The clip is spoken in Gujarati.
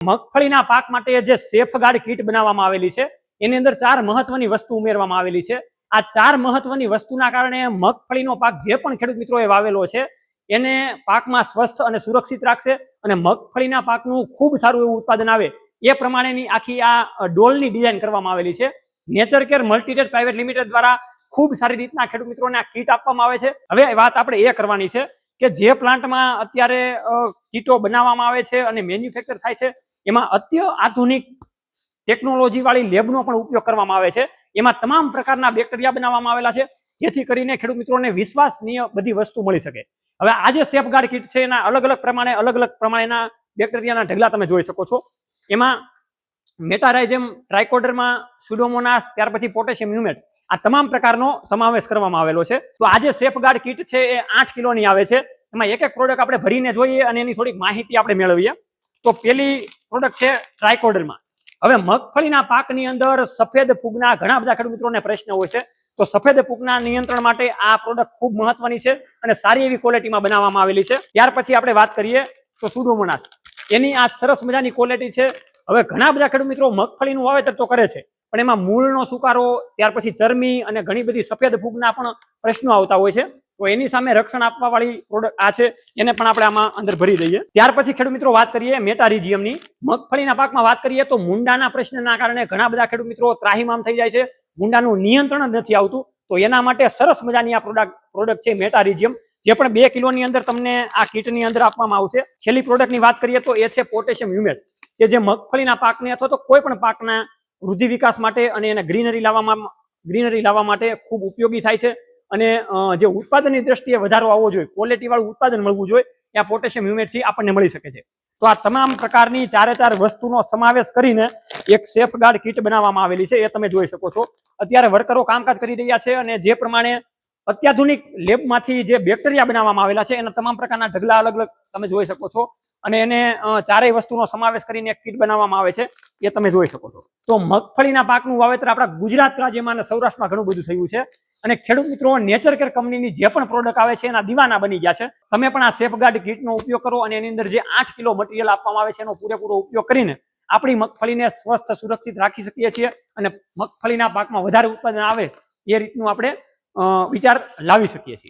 મગફળીના પાક માટે જે સેફગાર્ડ કીટ બનાવવામાં આવેલી છે, એની અંદર ચાર મહત્વની વસ્તુ ઉમેરવામાં આવેલી છે. આ ચાર મહત્વની વસ્તુના કારણે મગફળીનો પાક જે પણ ખેડૂત મિત્રોએ વાવેલો છે, એને પાકમાં સ્વસ્થ અને સુરક્ષિત રાખશે અને મગફળીના પાકનું ખૂબ સારું એવું ઉત્પાદન આવે એ પ્રમાણેની આખી આ ડોલની ડિઝાઇન કરવામાં આવેલી છે. Nature care multitrade private limited દ્વારા ખૂબ સારી રીતના ખેડૂત મિત્રોને આ કીટ આપવામાં આવે છે. હવે વાત આપણે એ કરવાની છે કે જે પ્લાન્ટમાં અત્યારે કીટો બનાવવામાં આવે છે અને મેન્યુફેક્ચર થાય છે. એમાં અત્ય આધુનિક ટેકનોલોજી વાળી લેબનો પણ ઉપયોગ કરવામાં આવે છે. એમાં તમામ પ્રકારના બેક્ટેરિયા બનાવવામાં આવેલા છે, જેથી કરીને ખેડૂત મિત્રોને વિશ્વાસનીય બધી વસ્તુ મળી શકે. હવે આ જે સેફગાર્ડ કીટ છે, એના અલગ અલગ પ્રમાણે, અલગ અલગ પ્રમાણેના બેક્ટેરિયાના ઢગલા તમે જોઈ શકો છો. એમાં મેટારાઇઝમ ટ્રાયકોડરમાં સુડોમોનાસ ત્યાર પછી પોટેશિયમ હ્યુમેટ આ તમામ પ્રકારનો સમાવેશ કરવામાં આવેલો છે. તો આ જે સેફગાર્ડ કીટ છે, એ આઠ કિલોની આવે છે. એમાં એક એક પ્રોડક્ટ આપણે ભરીને જોઈએ અને એની થોડીક માહિતી આપણે મેળવીએ. તો પેલી પ્રોડક્ટ છે ટ્રાયકોડરમાં હવે મગફળીના પાકની અંદર સફેદ ફૂગના ઘણા બધા ખેડૂત મિત્રોને પ્રશ્ન હોય છે. તો સફેદ ફૂગના નિયંત્રણ માટે આ પ્રોડક્ટ ખૂબ મહત્વની છે અને સારી એવી ક્વોલિટીમાં બનાવવામાં આવેલી છે. ત્યાર પછી આપણે વાત કરીએ તો સુડોમોનાસ એની આ સરસ મજાની ક્વોલિટી છે. હવે ઘણા બધા ખેડૂત મિત્રો મગફળીનું વાવેતર તો કરે છે, પણ એમાં મૂળનો સુકારો, ત્યાર પછી ચરમી અને ઘણી બધી સફેદ ફૂગના પણ પ્રશ્નો આવતા હોય છે. તો એની સામે રક્ષણ આપવા વાળી પ્રોડક્ટ આ છે, એને પણ આપણે આમાં અંદર ભરી દઈએ. ત્યાર પછી ખેડૂત મિત્રો વાત કરીએ મેટારિજિયમની મગફળીના પાકમાં વાત કરીએ તો મુંડાના પ્રશ્નના કારણે ઘણા બધા ખેડૂત મિત્રો ત્રાહીમામ થઈ જાય છે. મુંડાનું નિયંત્રણ જ નથી આવતું. તો એના માટે સરસ મજાની આ પ્રોડક્ટ પ્રોડક્ટ છે મેટારિઝિયમ જે પણ બે કિલોની અંદર તમને આ કીટની અંદર આપવામાં આવશે. છેલ્લી પ્રોડક્ટની વાત કરીએ તો એ છે પોટેશિયમ હ્યુમેટ કે જે મગફળીના પાકને અથવા તો કોઈ પણ પાકના વૃદ્ધિ વિકાસ માટે અને એને ગ્રીનરી લાવવામાં, ગ્રીનરી લાવવા માટે ખૂબ ઉપયોગી થાય છે. અને જે ઉત્પાદનની દ્રષ્ટિએ વધારો આવવો જોઈએ ક્વોલિટીવાળું ઉત્પાદન મળવું જોઈએ, ત્યાં પોટેશિયમ હ્યુમેટથી આપણને મળી શકે છે. તો આ તમામ પ્રકારની ચારે ચાર વસ્તુનો સમાવેશ કરીને એક સેફગાર્ડ કીટ બનાવવામાં આવેલી છે, એ તમે જોઈ શકો છો. અત્યારે વર્કરો કામકાજ કરી રહ્યા છે અને જે પ્રમાણે અત્યાધુનિક લેબમાંથી જે બેક્ટેરિયા બનાવવામાં આવેલા છે, એના તમામ પ્રકારના ઢગલા અલગ અલગ તમે જોઈ શકો છો. અને એને ચારેય વસ્તુનો સમાવેશ કરીને એક કીટ બનાવવામાં આવે છે, એ તમે જોઈ શકો છો. તો મગફળીના પાકનું વાવેતર આપણા ગુજરાત રાજ્યમાં અને સૌરાષ્ટ્રમાં ઘણું બધું થયું છે. અને ખેડૂત મિત્રો નેચર કેર કંપનીની જે પણ પ્રોડક્ટ આવે છે, એના દીવાના બની ગયા છે. તમે પણ આ સેફગાર્ડ કીટનો ઉપયોગ કરો અને એની અંદર જે આઠ કિલો મટીરિયલ આપવામાં આવે છે, એનો પૂરેપૂરો ઉપયોગ કરીને આપણી મગફળીને સ્વસ્થ સુરક્ષિત રાખી શકીએ છીએ. અને મગફળીના પાકમાં વધારે ઉત્પાદન આવે, એ રીતનું આપણે વિચાર લાવી શકીએ છીએ.